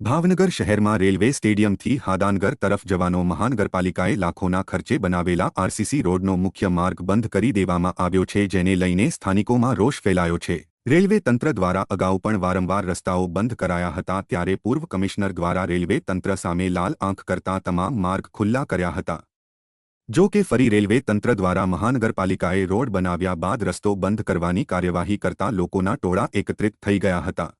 ભાવનગર શહેરમાં રેલવે સ્ટેડિયમથી હાદાનગર તરફ જવાનો મહાનગરપાલિકાએ લાખોના ખર્ચે બનાવેલા આરસીસી રોડનો મુખ્ય માર્ગ બંધ કરી દેવામાં આવ્યો છે, જેને લઈને સ્થાનિકોમાં રોષ ફેલાયો છે. રેલવે તંત્ર દ્વારા અગાઉ પણ વારંવાર રસ્તાઓ બંધ કરાયા હતા, ત્યારે પૂર્વ કમિશનર દ્વારા રેલવે તંત્ર સામે લાલ આંખ કરતા તમામ માર્ગ ખુલ્લા કર્યા હતા. જો કે ફરી રેલવે તંત્ર દ્વારા મહાનગરપાલિકાએ રોડ બનાવ્યા બાદ રસ્તો બંધ કરવાની કાર્યવાહી કરતા લોકોના ટોળા એકત્રિત થઈ ગયા હતા.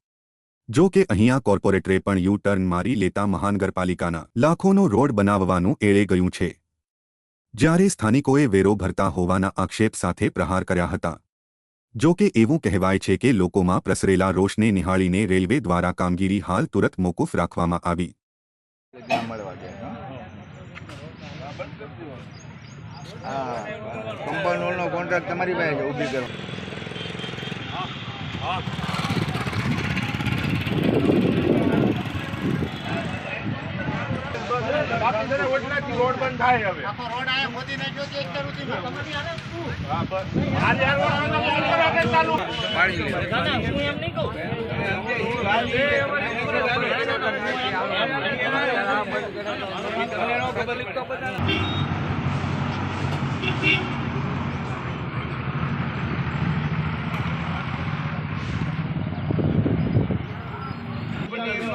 જો કે અહીંયા કોર્પોરેટરે પણ યુ ટર્ન મારી લેતા મહાનગરપાલિકાના લાખોનો રોડ બનાવવાનું એળે ગયું છે. જ્યારે સ્થાનિકોએ વેરો ભરતા હોવાના આક્ષેપ સાથે પ્રહાર કર્યા હતા. જો કે એવું કહેવાય છે કે લોકોમાં પ્રસરેલા રોષને નિહાળીને રેલવે દ્વારા કામગીરી હાલ તુરત મોકૂફ રાખવામાં આવી. કોન્ટ્રાક્ટ તમારી પાસે છે ઊભી કરો રોડ બંધ થાય હવે રોડ આયા મોદી ને જો ચેક કરું છું ચાલુ પાડી લે પાડી લે ફોન કરે તો તારા સાહેબ ને બોલાવી લે તારા સાહેબ ને બોલાવી લે આ રસ્તો રેલવેનો જો બંધ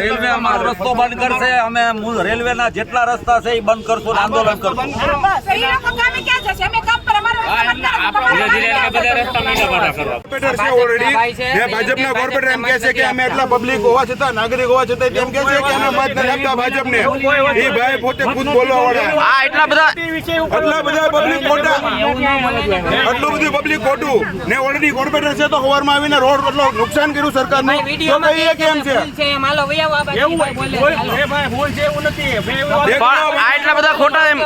રેલવે અમારો રસ્તો બંધ કરશે. અમે રેલવેના જેટલા રસ્તા છે એ બંધ કરશું અને આંદોલન કરશું. કોર્પોરેટર છે ઓલરેડી જે ભાજપના કોર્પોરેટર એમ કહે છે કે અમે એટલા પબ્લિક હોવા છતાં નાગરિક હોવા છતાં એમ કહે છે કે અમે મત નથી આપતા ભાજપને. એ ભાઈ પોતે ખુદ બોલવા વાળા. આ એટલા બધા આટલા બધા પબ્લિક મોટા આટલું બધું પબ્લિક ખોટું. ને ઓલરેડી કોર્પોરેટર છે તો સવારમાં આવીને રોડ એટલો નુકસાન કર્યું સરકારનું. તો કહીએ કેમ છે? આ બધા ખોટા એમ.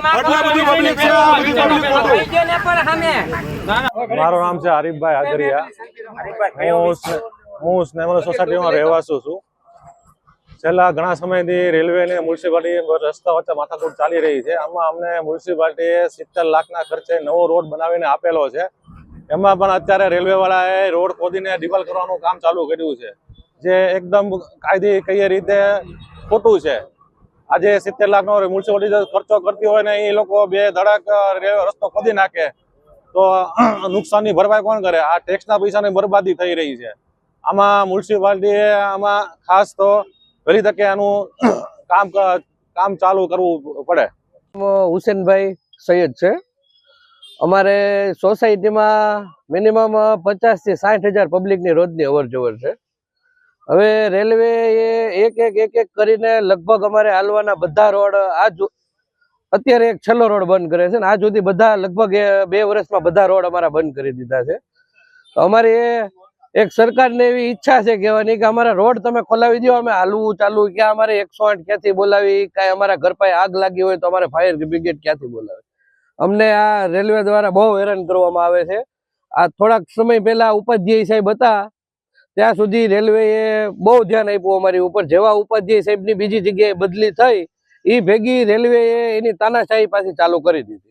મારું નામ છે હરીફભાઈ હાજરિયા. હું હું સ્નેમલ સોસાયટીમાં રહેવાસું છું. છેલ્લા ઘણા સમયથી રેલવે અને મ્યુનિસિપાલિટી રસ્તા વચ્ચે માથાકૂટ ચાલી રહી છે. આમાં અમને મ્યુનિસિપાલિટીએ સિત્તેર લાખના ખર્ચે નવો રોડ બનાવીને આપેલો છે. એમાં પણ અત્યારે રેલવેવાળાએ રોડ ખોદીને ડિવલ કરવાનું કામ ચાલુ કર્યું છે. જે એકદમ કાયદી કઈ રીતે ખોટું છે આજે સિત્તેર લાખનો મ્યુનિસિપાલિટી ખર્ચો કરતી હોય ને એ લોકો બે ધડાક રસ્તો ખોદી નાખે. તો નુકસાનની ભરપાઈ કોણ કરે? આ ટેક્સના પૈસાની બરબાદી થઈ રહી છે. આમાં મ્યુનિસિપાલિટીએ આમાં ખાસ તો વહેલી તકે આનું કામ કામ ચાલુ કરવું પડે. હુસેનભાઈ સૈયદ છે. અમારે સોસાયટીમાં મિનિમમ પચાસથી સાઠ હજાર પબ્લિકની રોજની અવર છે. હવે રેલવે એક એક એક એક કરીને લગભગ અમારે હાલવાના બધા રોડ આજ અત્યારે એક છેલ્લો રોડ બંધ કરે છે ને આજ સુધી બધા લગભગ બે વર્ષમાં બધા રોડ અમારા બંધ કરી દીધા છે. અમારી એ એક સરકારને એવી ઈચ્છા છે કહેવાની કે અમારા રોડ તમે ખોલાવી દો, અમે હાલવું ચાલુ ક્યાં અમારે એકસો આઠ ક્યાંથી બોલાવી, કાંઈ અમારા ઘર પાસે આગ લાગી હોય તો અમારે ફાયર બ્રિગેડ ક્યાંથી બોલાવે? અમને આ રેલવે દ્વારા બહુ હેરાન કરવામાં આવે છે. આ થોડાક સમય પહેલા ઉપાધ્યાય સાહેબ હતા ત્યાં સુધી રેલવેએ બહુ ધ્યાન આપ્યું અમારી ઉપર. જેવા ઉપાધ્યાય સાહેબની બીજી જગ્યાએ બદલી થઈ એ ભેગી રેલવેએ એની તાનાશાહી પાછી ચાલુ કરી દીધી.